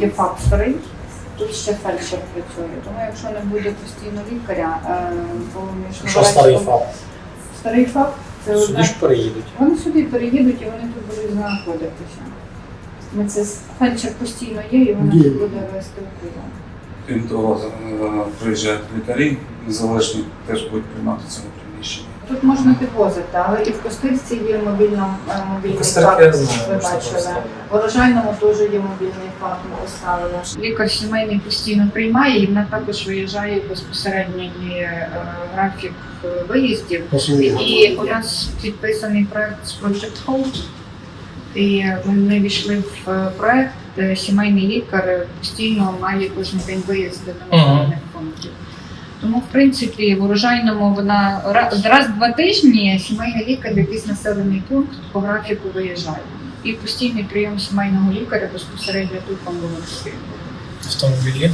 є ФАП старий, тут ще фельдшер працює. Тому якщо не буде постійно лікаря, е, то між Що старий ФАП? Старий ФАП це Сюди одна. ж переїдуть. Вони сюди переїдуть і вони тут будуть знаходитися. Ми це фельдшер постійно є, і вона Є. тут буде вести прийом. Крім того, е, приїжджають лікарі незалежні, теж будуть приймати в цьому приміщенні. Тут можна підвозити, але і в Костирці є мобільна е, мобільний я Ви бачили. В Урожайному теж є мобільний факт, ми поставили. Лікар сімейний постійно приймає, і вона також виїжджає безпосередньо є е, графік виїздів. І у нас підписаний проект з Project Hold, і ми війшли в е, проект, де сімейний лікар постійно має кожен день виїзди до населених пунктів. Тому, в принципі, в урожайному вона раз в два тижні сімейний лікар в якийсь населений пункт по графіку виїжджає. І постійний прийом сімейного лікаря безпосередньо тут вам амбулаторії. Автомобілі.